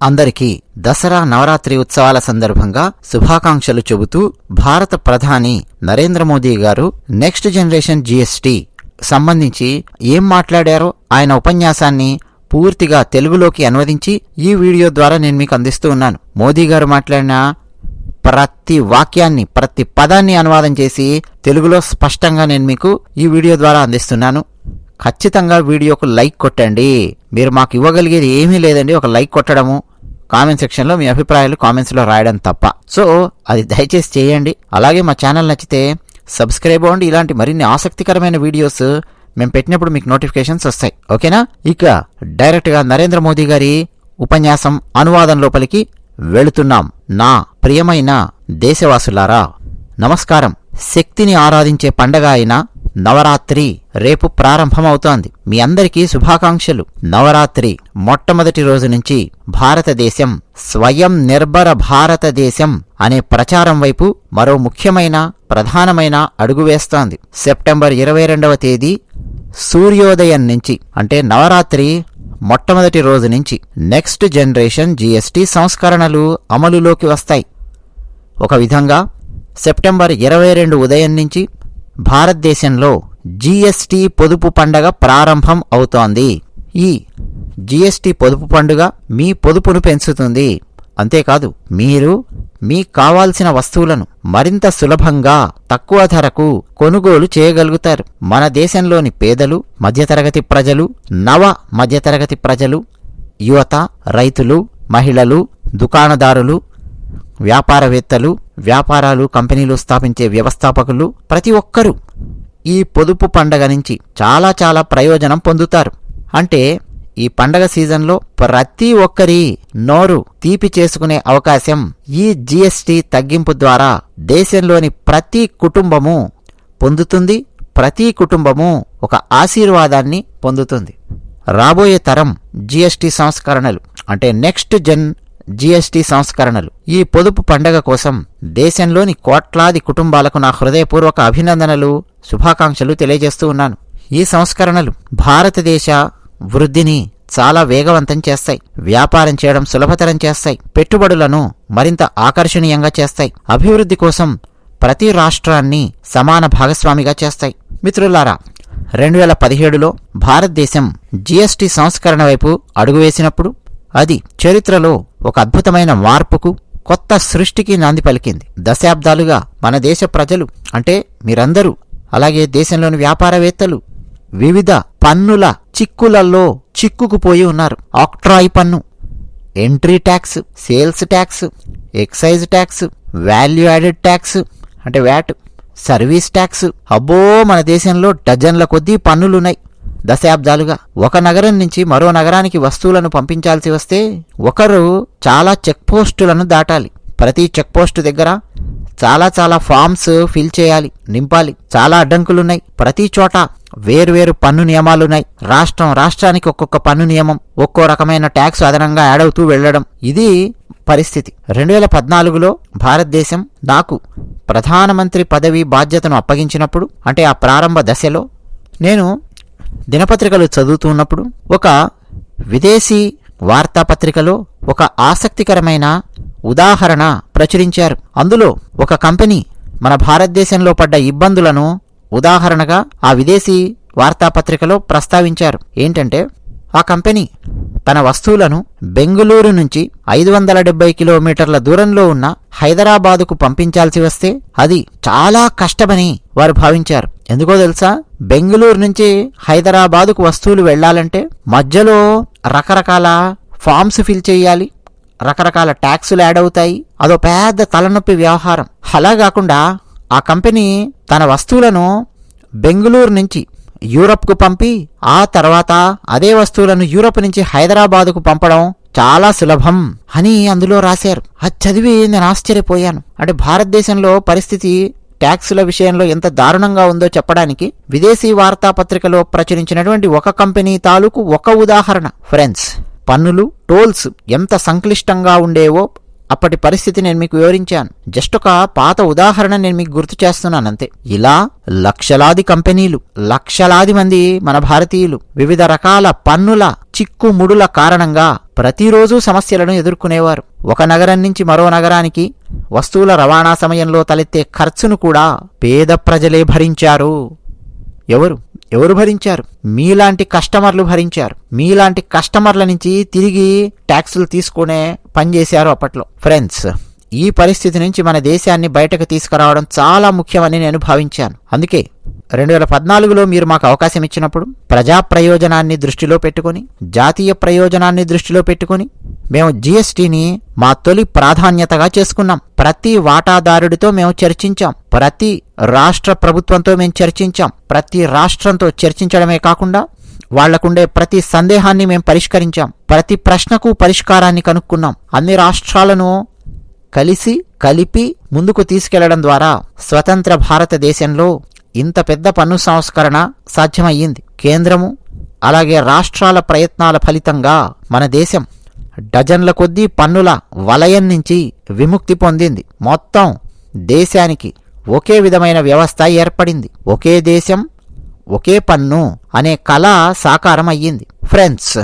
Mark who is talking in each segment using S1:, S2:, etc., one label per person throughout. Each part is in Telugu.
S1: అందరికీ దసరా నవరాత్రి ఉత్సవాల సందర్భంగా శుభాకాంక్షలు చెబుతూ భారత ప్రధాని నరేంద్ర మోదీ గారు నెక్స్ట్ జనరేషన్ జీఎస్టీ సంబంధించి ఏం మాట్లాడారో ఆయన ఉపన్యాసాన్ని పూర్తిగా తెలుగులోకి అనువదించి ఈ వీడియో ద్వారా నేను మీకు అందిస్తూ ఉన్నాను. మోదీ గారు మాట్లాడిన ప్రతి వాక్యాన్ని ప్రతి పదాన్ని అనువాదం చేసి తెలుగులో స్పష్టంగా నేను మీకు ఈ వీడియో ద్వారా అందిస్తున్నాను. ఖచ్చితంగా వీడియోకు లైక్ కొట్టండి. మీరు మాకు ఇవ్వగలిగేది ఏమీ లేదండి. ఒక లైక్ కొట్టడము కామెంట్ సెక్షన్లో మీ అభిప్రాయాలు కామెంట్స్లో రాయడం తప్ప. సో అది దయచేసి చేయండి. అలాగే మా ఛానల్ నచ్చితే సబ్స్క్రైబ్ అవ్వండి. ఇలాంటి మరిన్ని ఆసక్తికరమైన వీడియోస్ మేము పెట్టినప్పుడు మీకు నోటిఫికేషన్స్ వస్తాయి. ఓకేనా? ఇక డైరెక్ట్గా నరేంద్ర మోదీ గారి ఉపన్యాసం అనువాదం లోపలికి వెళుతున్నాం. నా ప్రియమైన దేశవాసులారా నమస్కారం. శక్తిని ఆరాధించే పండగ అయిన నవరాత్రి రేపు ప్రారంభమవుతోంది. మీ అందరికీ శుభాకాంక్షలు. నవరాత్రి మొట్టమొదటి రోజు నుంచి భారతదేశం స్వయం నిర్భర భారతదేశం అనే ప్రచారం వైపు మరో ముఖ్యమైన ప్రధానమైన అడుగు వేస్తోంది. సెప్టెంబర్ ఇరవై రెండవ తేదీ సూర్యోదయం నుంచి అంటే నవరాత్రి మొట్టమొదటి రోజు నుంచి నెక్స్ట్ జనరేషన్ జీఎస్టీ సంస్కరణలు అమలులోకి వస్తాయి. ఒక విధంగా సెప్టెంబర్ ఇరవై రెండు ఉదయం నుంచి భారతదేశంలో జీఎస్టీ పొదుపు పండగ ప్రారంభం అవుతోంది. ఈ జీఎస్టీ పొదుపు పండుగ మీ పొదుపును పెంచుతుంది. అంతేకాదు మీరు మీకు కావాల్సిన వస్తువులను మరింత సులభంగా తక్కువ ధరకు కొనుగోలు చేయగలుగుతారు. మన దేశంలోని పేదలు మధ్యతరగతి ప్రజలు నవ మధ్యతరగతి ప్రజలు యువత రైతులు మహిళలు దుకాణదారులు వ్యాపారవేత్తలు వ్యాపారాలు కంపెనీలు స్థాపించే వ్యవస్థాపకులు ప్రతి ఒక్కరూ ఈ పొదుపు పండగ నుంచి చాలా చాలా ప్రయోజనం పొందుతారు. అంటే ఈ పండగ సీజన్లో ప్రతి ఒక్కరి నోరు తీపి చేసుకునే అవకాశం ఈ జీఎస్టీ తగ్గింపు ద్వారా దేశంలోని ప్రతి కుటుంబము పొందుతుంది. ప్రతి కుటుంబము ఒక ఆశీర్వాదాన్ని పొందుతుంది. రాబోయే తరం జీఎస్టీ సంస్కరణలు అంటే నెక్స్ట్ జన్ జీఎస్టీ సంస్కరణలు. ఈ పొదుపు పండగ కోసం దేశంలోని కోట్లాది కుటుంబాలకు నా హృదయపూర్వక అభినందనలు శుభాకాంక్షలు తెలియజేస్తూ ఉన్నాను. ఈ సంస్కరణలు భారతదేశ వృద్ధిని చాలా వేగవంతం చేస్తాయి. వ్యాపారం చేయడం సులభతరం చేస్తాయి. పెట్టుబడులను మరింత ఆకర్షణీయంగా చేస్తాయి. అభివృద్ధి కోసం ప్రతి రాష్ట్రాన్ని సమాన భాగస్వామిగా చేస్తాయి. మిత్రులారా రెండు వేల పదిహేడులో భారతదేశం జీఎస్టీ సంస్కరణ వైపు అడుగువేసినప్పుడు అది చరిత్రలో ఒక అద్భుతమైన మార్పుకు కొత్త సృష్టికి నాంది పలికింది. దశాబ్దాలుగా మన దేశ ప్రజలు అంటే మీరందరూ అలాగే దేశంలోని వ్యాపారవేత్తలు వివిధ పన్నుల చిక్కులలో చిక్కుకుపోయి ఉన్నారు. ఆక్ట్రాయ్ పన్ను entry tax sales tax excise tax value added tax అంటే వ్యాట్ సర్వీస్ ట్యాక్స్. అబ్బో మన దేశంలో డజన్ల కొద్దీ పన్నులున్నాయి. దశాబ్దాలుగా. ఒక నగరం నుంచి మరో నగరానికి వస్తువులను పంపించాల్సి వస్తే ఒకరు చాలా చెక్ పోస్టులను దాటాలి. ప్రతి చెక్ పోస్టు దగ్గర చాలా చాలా ఫామ్స్ ఫిల్ చేయాలి నింపాలి. చాలా అడ్డంకులున్నాయి. ప్రతి చోట వేర్వేరు పన్ను నియమాలున్నాయి. రాష్ట్రం రాష్ట్రానికి ఒక్కొక్క పన్ను నియమం ఒక్కో రకమైన ట్యాక్స్ అదనంగా యాడ్ అవుతూ వెళ్ళడం ఇది పరిస్థితి. రెండు వేల పద్నాలుగులో భారతదేశం నాకు ప్రధానమంత్రి పదవి బాధ్యతను అప్పగించినప్పుడు అంటే ఆ ప్రారంభ దశలో నేను దినపత్రికలు చదువుతున్నప్పుడు ఒక విదేశీ వార్తాపత్రికలో ఒక ఆసక్తికరమైన ఉదాహరణ ప్రచురించారు. అందులో ఒక కంపెనీ మన భారతదేశంలో పడ్డ ఇబ్బందులను ఉదాహరణగా ఆ విదేశీ వార్తాపత్రికలో ప్రస్తావించారు. ఏంటంటే ఆ కంపెనీ తన వస్తువులను బెంగుళూరు నుంచి ఐదు వందల డెబ్బై కిలోమీటర్ల దూరంలో ఉన్న హైదరాబాదుకు పంపించాల్సి వస్తే అది చాలా కష్టమని వారు భావించారు. ఎందుకో తెలుసా? బెంగళూరు నుంచి హైదరాబాదుకు వస్తువులు వెళ్ళాలంటే మధ్యలో రకరకాల ఫామ్స్ ఫిల్ చేయాలి. రకరకాల ట్యాక్సులు యాడ్ అవుతాయి. అదో పెద్ద తలనొప్పి వ్యవహారం. అలా కాకుండా ఆ కంపెనీ తన వస్తువులను బెంగళూరు నుంచి యూరప్కు పంపి ఆ తర్వాత అదే వస్తువులను యూరప్ నుంచి హైదరాబాదుకు పంపడం చాలా సులభం అని అందులో రాశారు. అది చదివి నేను ఆశ్చర్యపోయాను. అంటే భారతదేశంలో పరిస్థితి ట్యాక్సుల విషయంలో ఎంత దారుణంగా ఉందో చెప్పడానికి విదేశీ వార్తాపత్రికలో ప్రచురించినటువంటి ఒక కంపెనీ తాలూకు ఒక ఉదాహరణ ఫ్రెండ్స్. పన్నులు టోల్స్ ఎంత సంక్లిష్టంగా ఉండేవో అప్పటి పరిస్థితి నేను మీకు వివరించాను. జస్ట్ ఒక పాత ఉదాహరణ నేను మీకు గుర్తు చేస్తున్నాను అంతే. ఇలా లక్షలాది కంపెనీలు లక్షలాది మంది మన భారతీయులు వివిధ రకాల పన్నుల చిక్కుముడుల కారణంగా ప్రతిరోజు సమస్యలను ఎదుర్కొనేవారు. ఒక నగరం నుంచి మరో నగరానికి వస్తువుల రవాణా సమయంలో తలెత్తే ఖర్చును కూడా పేద ప్రజలే భరించారు. ఎవరు? ఎవరు భరించారు? మీలాంటి కస్టమర్లు భరించారు. మీలాంటి కస్టమర్ల నుంచి తిరిగి ట్యాక్సులు తీసుకునే పనిచేశారు అప్పట్లో. ఫ్రెండ్స్ ఈ పరిస్థితి నుంచి మన దేశాన్ని బయటకు తీసుకురావడం చాలా ముఖ్యమని నేను భావించాను. అందుకే రెండు వేల పద్నాలుగులో మీరు మాకు అవకాశం ఇచ్చినప్పుడు ప్రజా ప్రయోజనాన్ని దృష్టిలో పెట్టుకొని జాతీయ ప్రయోజనాన్ని దృష్టిలో పెట్టుకొని మేము జీఎస్టీని మా తొలి ప్రాధాన్యతగా చేసుకున్నాం. ప్రతి వాటాదారుడితో మేము చర్చించాం. ప్రతి రాష్ట్ర ప్రభుత్వంతో మేము చర్చించాం. ప్రతి రాష్ట్రంతో చర్చించడమే కాకుండా వాళ్ళకుండే ప్రతి సందేహాన్ని మేము పరిష్కరించాం. ప్రతి ప్రశ్నకు పరిష్కారాన్ని కనుక్కున్నాం. అన్ని రాష్ట్రాలను కలిసి కలిపి ముందుకు తీసుకెళ్ళడం ద్వారా స్వతంత్ర భారతదేశంలో ఇంత పెద్ద పన్ను సంస్కరణ సాధ్యమయ్యింది. కేంద్రము అలాగే రాష్ట్రాల ప్రయత్నాల ఫలితంగా మన దేశం డజన్ల కొద్దీ పన్నుల వలయం నుంచి విముక్తి పొందింది. మొత్తం దేశానికి ఒకే విధమైన వ్యవస్థ ఏర్పడింది. ఒకే దేశం ఒకే పన్ను అనే కళ సాకారం అయ్యింది ఫ్రెండ్స్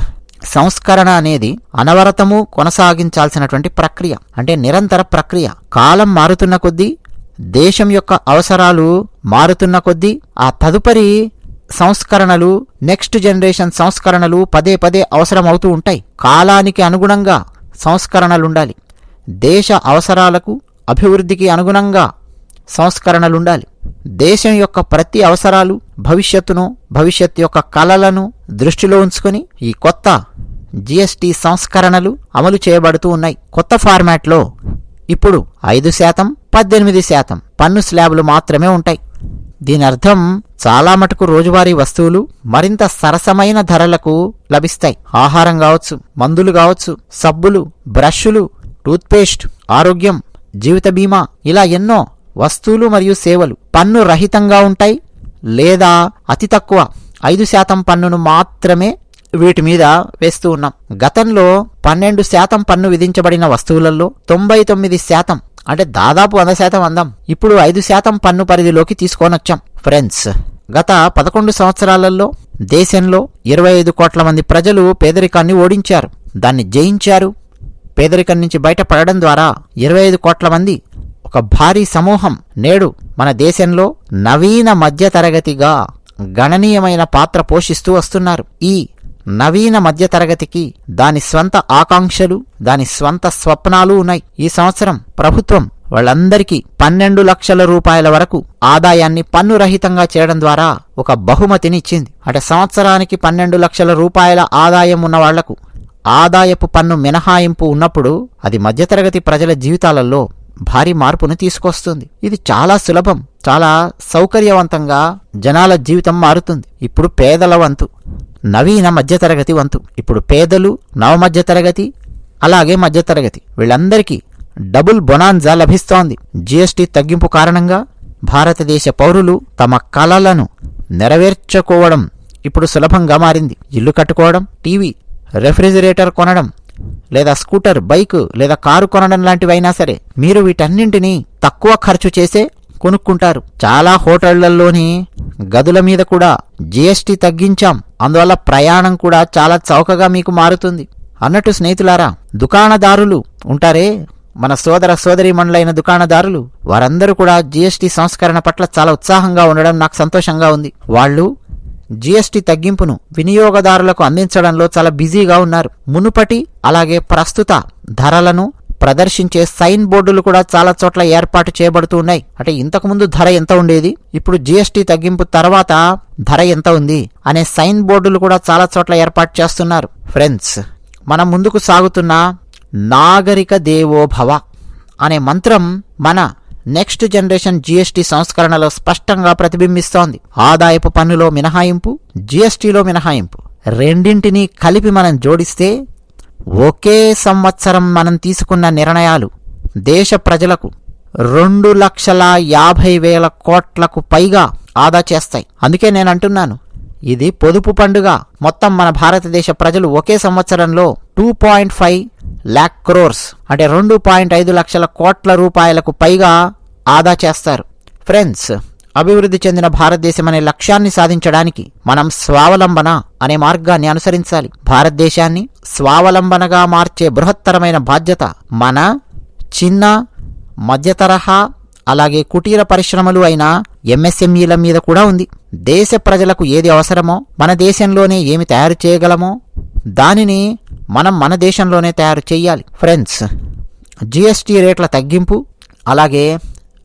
S1: సంస్కరణ అనేది అనవరతము కొనసాగించాల్సినటువంటి ప్రక్రియ అంటే నిరంతర ప్రక్రియ. కాలం మారుతున్న కొద్దీ దేశం యొక్క అవసరాలు మారుతున్న కొద్దీ ఆ తదుపరి సంస్కరణలు నెక్స్ట్ జనరేషన్ సంస్కరణలు పదే పదే అవసరం అవుతూ ఉంటాయి. కాలానికి అనుగుణంగా సంస్కరణలుండాలి. దేశ అవసరాలకు అభివృద్ధికి అనుగుణంగా సంస్కరణలుండాలి. దేశం యొక్క ప్రతి అవసరాలు భవిష్యత్తును భవిష్యత్తు యొక్క కళలను దృష్టిలో ఉంచుకొని ఈ కొత్త జిఎస్టి సంస్కరణలు అమలు చేయబడుతూ ఉన్నాయి. కొత్త ఫార్మాట్లో ఇప్పుడు ఐదు శాతం పద్దెనిమిది శాతం పన్ను స్లాబులు మాత్రమే ఉంటాయి. దీని అర్థం చాలా మటుకు రోజువారీ వస్తువులు మరింత సరసమైన ధరలకు లభిస్తాయి. ఆహారం కావచ్చు మందులు కావచ్చు సబ్బులు బ్రష్లు టూత్పేస్ట్ ఆరోగ్యం జీవిత బీమా ఇలా ఎన్నో వస్తువులు మరియు సేవలు పన్ను రహితంగా ఉంటాయి లేదా అతి తక్కువ ఐదు శాతం పన్నును మాత్రమే వీటి మీద వేస్తూ ఉన్నాం. గతంలో పన్నెండు శాతం పన్ను విధించబడిన వస్తువులలో తొంభై తొమ్మిది శాతం అంటే దాదాపు వంద శాతం అందాం. ఇప్పుడు ఐదు శాతం పన్ను పరిధిలోకి తీసుకొనొచ్చాం. ఫ్రెండ్స్ గత పదకొండు సంవత్సరాలలో దేశంలో ఇరవై ఐదు కోట్ల మంది ప్రజలు పేదరికాన్ని ఓడించారు. దాన్ని జయించారు. పేదరికం నుంచి బయటపడడం ద్వారా ఇరవై ఐదు కోట్ల మంది ఒక భారీ సమూహం నేడు మన దేశంలో నవీన మధ్యతరగతిగా గణనీయమైన పాత్ర పోషిస్తూ వస్తున్నారు. ఈ నవీన మధ్యతరగతికి దాని స్వంత ఆకాంక్షలు దాని స్వంత స్వప్నాలు ఉన్నాయి. ఈ సంవత్సరం ప్రభుత్వం వాళ్ళందరికీ పన్నెండు లక్షల రూపాయల వరకు ఆదాయాన్ని పన్ను రహితంగా చేయడం ద్వారా ఒక బహుమతిని ఇచ్చింది. అంటే సంవత్సరానికి పన్నెండు లక్షల రూపాయల ఆదాయం ఉన్న వాళ్ళకు ఆదాయపు పన్ను మినహాయింపు ఉన్నప్పుడు అది మధ్యతరగతి ప్రజల జీవితాలలో భారీ మార్పును తీసుకొస్తుంది. ఇది చాలా సులభం చాలా సౌకర్యవంతంగా జనాల జీవితం మారుతుంది. ఇప్పుడు పేదల వంతు నవీన మధ్యతరగతి వంతు. ఇప్పుడు పేదలు నవమధ్యతరగతి అలాగే మధ్యతరగతి. వీళ్ళందరికీ డబుల్ బొనాన్జా లభిస్తోంది. జీఎస్టీ తగ్గింపు కారణంగా భారతదేశ పౌరులు తమ కళలను నెరవేర్చుకోవడం ఇప్పుడు సులభంగా మారింది. ఇల్లు కట్టుకోవడం టీవీ రెఫ్రిజిరేటర్ కొనడం లేదా స్కూటర్ బైక్ లేదా కారు కొనడం లాంటివైనా సరే మీరు వీటన్నింటినీ తక్కువ ఖర్చు చేసే కొనుక్కుంటారు. చాలా హోటళ్ళలోని గదుల మీద కూడా జీఎస్టీ తగ్గించాం. అందువల్ల ప్రయాణం కూడా చాలా చౌకగా మీకు మారుతుంది. అన్నట్టు స్నేహితులారా దుకాణదారులు ఉంటారే? మన సోదర సోదరీమణులైన దుకాణదారులు వారందరూ కూడా జీఎస్టీ సంస్కరణ పట్ల చాలా ఉత్సాహంగా ఉండడం నాకు సంతోషంగా ఉంది. వాళ్ళు జీఎస్టీ తగ్గింపును వినియోగదారులకు అందించడంలో చాలా బిజీగా ఉన్నారు. మునుపటి అలాగే ప్రస్తుత ధరలను ప్రదర్శించే సైన్ బోర్డులు కూడా చాలా చోట్ల ఏర్పాటు చేయబడుతూ ఉన్నాయి. అంటే ఇంతకుముందు ధర ఎంత ఉండేది? ఇప్పుడు జీఎస్టీ తగ్గింపు తర్వాత ధర ఎంత ఉంది? అనే సైన్ బోర్డులు కూడా చాలా చోట్ల ఏర్పాటు చేస్తున్నారు. ఫ్రెండ్స్ మనం ముందుకు సాగుతున్న నాగరిక దేవోభవ అనే మంత్రం మన నెక్స్ట్ జనరేషన్ జీఎస్టీ సంస్కరణలో స్పష్టంగా ప్రతిబింబిస్తోంది. ఆదాయపు పన్నులో మినహాయింపు జీఎస్టీలో మినహాయింపు. రెండింటినీ కలిపి మనం జోడిస్తే ఒకే సంవత్సరం మనం తీసుకున్న నిర్ణయాలు దేశ ప్రజలకు రెండు లక్షల యాభై వేల కోట్లకు పైగా ఆదా చేస్తాయి. అందుకే నేను అంటున్నాను ఇది పొదుపు పండుగ. మొత్తం మన భారతదేశ ప్రజలు ఒకే సంవత్సరంలో two point five lakh crores అంటే రెండు పాయింట్ ఐదు లక్షల కోట్ల రూపాయలకు పైగా ఆదా చేస్తారు. ఫ్రెండ్స్ అభివృద్ధి చెందిన భారతదేశం అనే లక్ష్యాన్ని సాధించడానికి మనం స్వావలంబన అనే మార్గాన్ని అనుసరించాలి. భారతదేశాన్ని స్వావలంబనగా మార్చే బృహత్తరమైన బాధ్యత మన చిన్న మధ్యతరహా అలాగే కుటీర పరిశ్రమలు అయిన ఎంఎస్ఎంఈల మీద కూడా ఉంది. దేశ ప్రజలకు ఏది అవసరమో మన దేశంలోనే ఏమి తయారు చేయగలమో దానిని మనం మన దేశంలోనే తయారు చేయాలి. ఫ్రెండ్స్ జిఎస్టీ రేట్ల తగ్గింపు అలాగే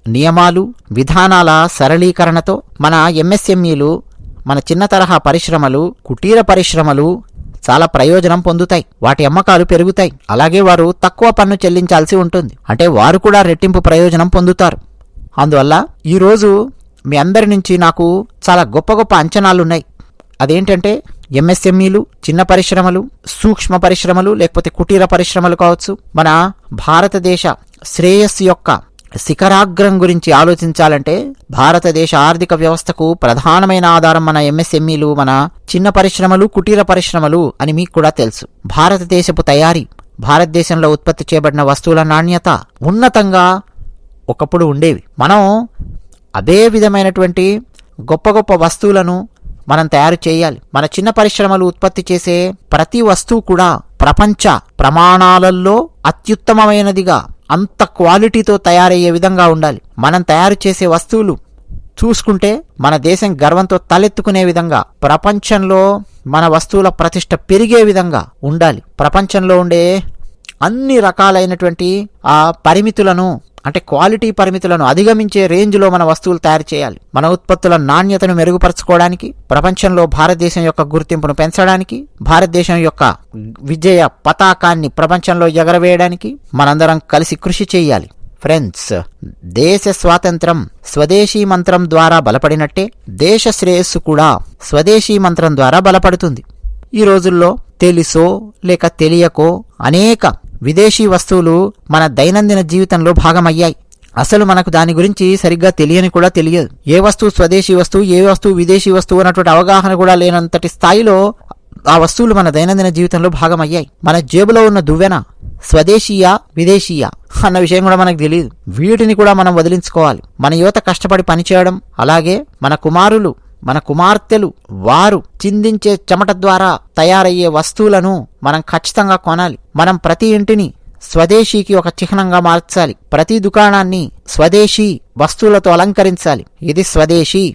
S1: నియమాలు విధానాల సరళీకరణతో మన ఎంఎస్ఎంఈలు మన చిన్న తరహా పరిశ్రమలు కుటీర పరిశ్రమలు చాలా ప్రయోజనం పొందుతాయి. వాటి అమ్మకాలు పెరుగుతాయి. అలాగే వారు తక్కువ పన్ను చెల్లించాల్సి ఉంటుంది. అంటే వారు కూడా రెట్టింపు ప్రయోజనం పొందుతారు. అందువల్ల ఈరోజు మీ అందరి నుంచి నాకు చాలా గొప్ప గొప్ప అంచనాలున్నాయి. అదేంటంటే ఎంఎస్ఎంఈలు చిన్న పరిశ్రమలు సూక్ష్మ పరిశ్రమలు లేకపోతే కుటీర పరిశ్రమలు కావచ్చు. మన భారతదేశ శ్రేయస్సు యొక్క శిఖరాగ్రం గురించి ఆలోచించాలంటే భారతదేశ ఆర్థిక వ్యవస్థకు ప్రధానమైన ఆధారం మన ఎంఎస్ఎంఈలు మన చిన్న పరిశ్రమలు కుటీర పరిశ్రమలు అని మీకు కూడా తెలుసు. భారతదేశపు తయారీ భారతదేశంలో ఉత్పత్తి చేయబడిన వస్తువుల నాణ్యత ఉన్నతంగా ఒకప్పుడు ఉండేవి. మనం అదే విధమైనటువంటి గొప్ప గొప్ప వస్తువులను మనం తయారు చేయాలి. మన చిన్న పరిశ్రమలు ఉత్పత్తి చేసే ప్రతి వస్తువు కూడా ప్రపంచ ప్రమాణాలలో అత్యుత్తమమైనదిగా అంత క్వాలిటీతో తయారయ్యే విధంగా ఉండాలి. మనం తయారు చేసే వస్తువులు చూసుకుంటే మన దేశం గర్వంతో తలెత్తుకునే విధంగా ప్రపంచంలో మన వస్తువుల ప్రతిష్ట పెరిగే విధంగా ఉండాలి. ప్రపంచంలో ఉండే అన్ని రకాలైనటువంటి ఆ పరిమితులను అంటే క్వాలిటీ పరిమితులను అధిగమించే రేంజ్లో మన వస్తువులు తయారు చేయాలి. మన ఉత్పత్తుల నాణ్యతను మెరుగుపరచుకోవడానికి ప్రపంచంలో భారతదేశం యొక్క గుర్తింపును పెంచడానికి భారతదేశం యొక్క విజయ పతాకాన్ని ప్రపంచంలో ఎగరవేయడానికి మనందరం కలిసి కృషి చేయాలి. ఫ్రెండ్స్ దేశ స్వాతంత్రం స్వదేశీ మంత్రం ద్వారా బలపడినట్టే దేశ శ్రేయస్సు కూడా స్వదేశీ మంత్రం ద్వారా బలపడుతుంది. ఈ రోజుల్లో తెలుసో లేక తెలియకో అనేక విదేశీ వస్తువులు మన దైనందిన జీవితంలో భాగమయ్యాయి. అసలు మనకు దాని గురించి సరిగ్గా తెలియని కూడా తెలియదు. ఏ వస్తువు స్వదేశీ వస్తువు ఏ వస్తువు విదేశీ వస్తువు అన్నటువంటి అవగాహన కూడా లేనంతటి స్థాయిలో ఆ వస్తువులు మన దైనందిన జీవితంలో భాగమయ్యాయి. మన జేబులో ఉన్న దువ్వెన స్వదేశీయా విదేశీయా అన్న విషయం కూడా మనకు తెలియదు. వీటిని కూడా మనం వదిలించుకోవాలి. మన యువత కష్టపడి పనిచేయడం అలాగే మన కుమారులు మన కుమార్తెలు వారు చిందించే చెమట ద్వారా తయారయ్యే వస్తువులను మనం ఖచ్చితంగా కొనాలి. మనం ప్రతి ఇంటిని స్వదేశీకి ఒక చిహ్నంగా మార్చాలి. ప్రతి దుకాణాన్ని స్వదేశీ వస్తువులతో అలంకరించాలి. ఇది స్వదేశీ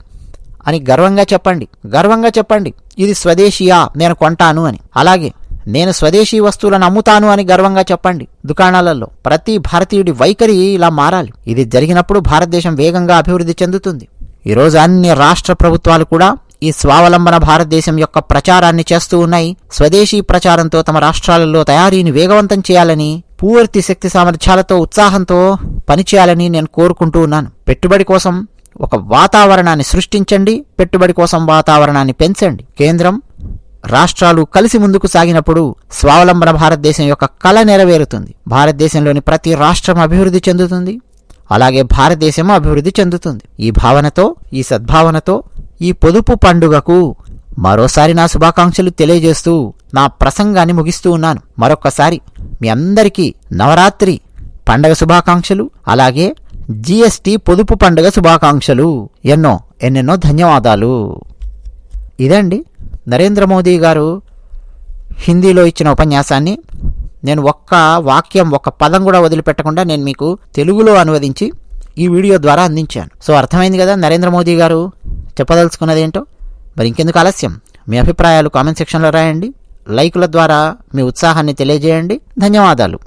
S1: అని గర్వంగా చెప్పండి. గర్వంగా చెప్పండి. ఇది స్వదేశీయా? నేను కొంటాను అని. అలాగే నేను స్వదేశీ వస్తువులను అమ్ముతాను అని గర్వంగా చెప్పండి. దుకాణాలలో ప్రతి భారతీయుడి వైఖరి ఇలా మారాలి. ఇది జరిగినప్పుడు భారతదేశం వేగంగా అభివృద్ధి చెందుతుంది. ఈరోజు అన్ని రాష్ట్ర ప్రభుత్వాలు కూడా ఈ స్వావలంబన భారతదేశం యొక్క ప్రచారాన్ని చేస్తూ ఉన్నాయి. స్వదేశీ ప్రచారంతో తమ రాష్ట్రాలలో తయారీని వేగవంతం చేయాలని పూర్తి శక్తి సామర్థ్యాలతో ఉత్సాహంతో పనిచేయాలని నేను కోరుకుంటూ ఉన్నాను. పెట్టుబడి కోసం ఒక వాతావరణాన్ని సృష్టించండి. పెట్టుబడి కోసం వాతావరణాన్ని పెంచండి. కేంద్రం రాష్ట్రాలు కలిసి ముందుకు సాగినప్పుడు స్వావలంబన భారతదేశం యొక్క కళ నెరవేరుతుంది. భారతదేశంలోని ప్రతి రాష్ట్రం అభివృద్ధి చెందుతుంది. అలాగే భారతదేశం అభివృద్ధి చెందుతుంది. ఈ భావనతో ఈ సద్భావనతో ఈ పొదుపు పండుగకు మరోసారి నా శుభాకాంక్షలు తెలియజేస్తూ నా ప్రసంగాన్ని ముగిస్తూ ఉన్నాను. మరొక్కసారి మీ అందరికీ నవరాత్రి పండగ శుభాకాంక్షలు అలాగే జిఎస్టి పొదుపు పండుగ శుభాకాంక్షలు. ఎన్నో ఎన్నెన్నో ధన్యవాదాలు. ఇదండి నరేంద్ర మోదీ గారు హిందీలో ఇచ్చిన ఉపన్యాసాన్ని. నేను ఒక్క వాక్యం ఒక్క పదం కూడా వదిలిపెట్టకుండా నేను మీకు తెలుగులో అనువదించి ఈ వీడియో ద్వారా అందించాను. సో అర్థమైంది కదా నరేంద్ర మోదీ గారు చెప్పదలుచుకున్నది ఏంటో మరి ఇంకెందుకు ఆలస్యం? మీ అభిప్రాయాలు కామెంట్ సెక్షన్లో రాయండి. లైకుల ద్వారా మీ ఉత్సాహాన్ని తెలియజేయండి. ధన్యవాదాలు.